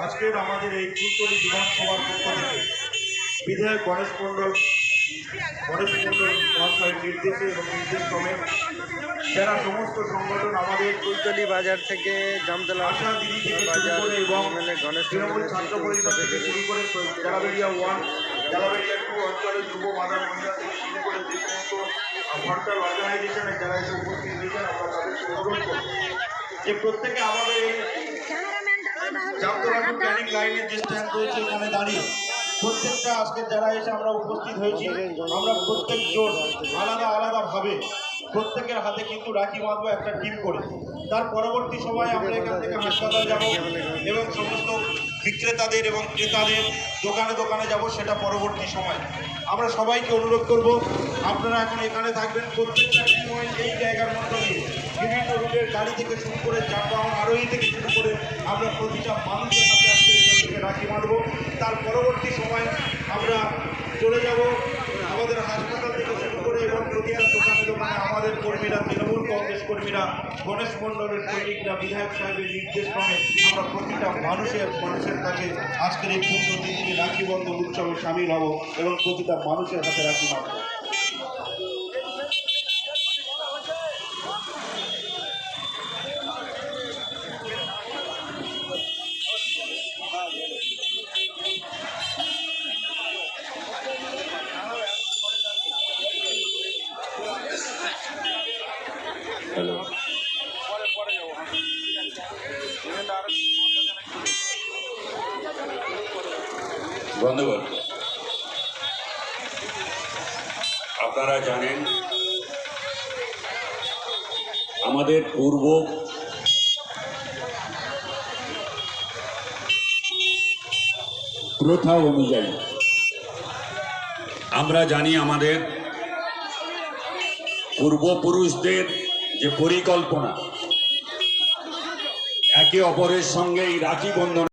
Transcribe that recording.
আজকের আমাদের এই কুলতলি বিধানসভার পক্ষ থেকে বিধায়ক গণেশ মণ্ডল গণেশ মণ্ডল মহাশয়ের নির্দেশে এবং নির্দেশ ক্রমে যারা সমস্ত সংগঠন আমাদের কুলতলি বাজার থেকে জামতলা আশা দিদি থেকে বাজার এবং গণেশ তৃণমূল ছাত্র পরিষদ থেকে শুরু করে জালাবেরিয়া ওয়ান জালাবেরিয়া টু অঞ্চলের যুব মাদার মহিলা থেকে শুরু করে যে সমস্ত ভন্টার অর্গানাইজেশনের যারা এসে উপস্থিত হয়েছেন, আমরা তাদেরকে অনুরোধ করব যে প্রত্যেকে আমাদের এই ক্যানিং লাইনের যে স্ট্যান্ড রয়েছে এখানে দাঁড়িয়ে প্রত্যেকটা আজকে যারা এসে আমরা উপস্থিত হয়েছি, আমরা প্রত্যেকজন আলাদা আলাদা ভাবে প্রত্যেকের হাতে কিন্তু রাখি বাঁধবো একটা টিম করে। তার পরবর্তী সময় আমরা এখান থেকে হাসপাতাল যাব এবং সমস্ত বিক্রেতাদের এবং ক্রেতাদের দোকানে দোকানে যাব, সেটা পরবর্তী সময়। আমরা সবাইকে অনুরোধ করব, আপনারা এখন এখানে থাকবেন, প্রত্যেকটা সময় এই জায়গার মধ্যে দিয়ে বিভিন্ন রুটের গাড়ি থেকে শুরু করে যানবাহন, আরোহী থেকে শুরু করে আমরা প্রতিটা মানুষের সাথে আজকে এখান থেকে রাখি বাঁধবো তার পরবর্তী সময় আমরা চলে যাব, আমাদের হাসপাতাল থেকে শুরু করে এবং প্রতিটা দোকানে দোকানে আমাদের কর্মীরা তৃণমূল কংগ্রেস কর্মীরা, গণেশ মন্ডলের সৈনিকরা বিধায়ক সাহেবের নির্দেশ ক্রমে আমরা প্রতিটা মানুষের মানুষের কাছে আজকের এই পূর্ণ দিনটি রাখি বন্ধন উৎসবে সামিল হব এবং প্রতিটা মানুষের হাতে রাখি বাঁধব বন্ধুগণ আপনারা জানেন আমাদের পূর্ব প্রথা অনুযায়ী আমরা জানি আমাদের পূর্বপুরুষদের যে পরিকল্পনা একে অপরের সঙ্গে এই রাখি বন্ধন।